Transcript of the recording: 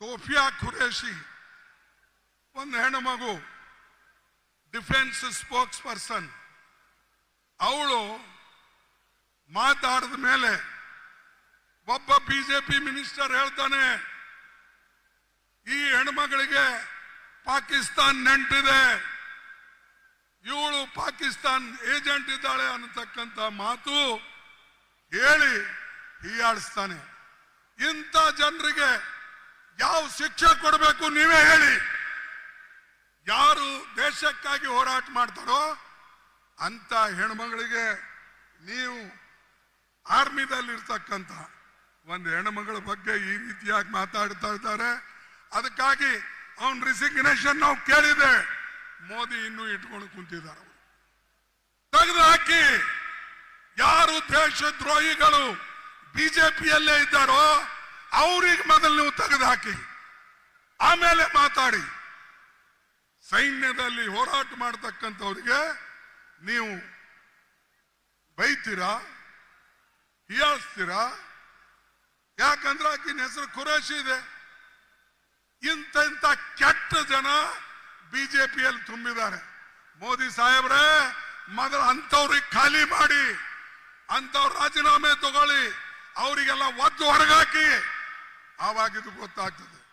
Sophia Qureshi ಒಂದು ಹೆಣ್ಣು ಮಗು ಡಿಫೆನ್ಸ್ ಸ್ಪೋಕ್ಸ್ ಪರ್ಸನ್ ಅವಳು ಮಾತಾಡಿದ ಮೇಲೆ ಒಬ್ಬ ಬಿಜೆಪಿ ಮಿನಿಸ್ಟರ್ ಹೇಳ್ತಾನೆ ಈ ಹೆಣ್ಮಗಳಿಗೆ ಪಾಕಿಸ್ತಾನ್ ನೆಂಟಿದೆ ಇವಳು ಪಾಕಿಸ್ತಾನ್ ಏಜೆಂಟ್ ಇದ್ದಾಳೆ ಅನ್ನತಕ್ಕಂಥ ಮಾತು ಹೇಳಿ ಹೀಯಾಡಿಸ್ತಾನೆ ಇಂಥ ಜನರಿಗೆ ಯಾವ ಶಿಕ್ಷೆ ಕೊಡಬೇಕು ನೀವೇ ಹೇಳಿ. ಯಾರು ದೇಶಕ್ಕಾಗಿ ಹೋರಾಟ ಮಾಡ್ತಾರೋ ಅಂತ ಹೆಣ್ಮಗಳಿಗೆ ನೀವು ಆರ್ಮಿದಲ್ಲಿರ್ತಕ್ಕಂಥ ಒಂದು ಹೆಣ್ಮಗಳ ಬಗ್ಗೆ ಈ ರೀತಿಯಾಗಿ ಮಾತಾಡ್ತಾ ಇದ್ದಾರೆ. ಅದಕ್ಕಾಗಿ ಅವನ್ ರಿಸಿಗ್ನೇಷನ್ ನಾವು ಕೇಳಿದೆ. ಮೋದಿ ಇನ್ನೂ ಇಟ್ಕೊಂಡು ಕುಂತಿದ್ದಾರೆ ಅವರು. ತೆಗೆದು ಹಾಕಿ ಯಾರು ದೇಶದ್ರೋಹಿಗಳು ಬಿಜೆಪಿಯಲ್ಲೇ ಇದ್ದಾರೋ ಅವ್ರಿಗೆ ಮೊದಲು ನೀವು ತೆಗೆದು ಹಾಕಿ. ಆಮೇಲೆ ಮಾತಾಡಿ. ಸೈನ್ಯದಲ್ಲಿ ಹೋರಾಟ ಮಾಡತಕ್ಕಂಥವ್ರಿಗೆ ನೀವು ಬೈತೀರಾ? ಹೀಯಾಳಿಸ್ತೀರಾ? ಯಾಕಂದ್ರೆ ಆಕಿನ ಹೆಸರು ಖುರೇಶಿ ಇದೆ. ಇಂಥ ಇಂಥ ಕೆಟ್ಟ ಜನ ಬಿಜೆಪಿಯಲ್ಲಿ ತುಂಬಿದ್ದಾರೆ. ಮೋದಿ ಸಾಹೇಬ್ರೆ, ಮೊದಲು ಅಂಥವ್ರಿಗೆ ಖಾಲಿ ಮಾಡಿ, ಅಂಥವ್ರು ರಾಜೀನಾಮೆ ತಗೊಳ್ಳಿ, ಅವರಿಗೆಲ್ಲ ಒದ್ದು ಹೊರಗಾಕಿ. ಆವಾಗ ಇದು ಗೊತ್ತಾಗ್ತದೆ.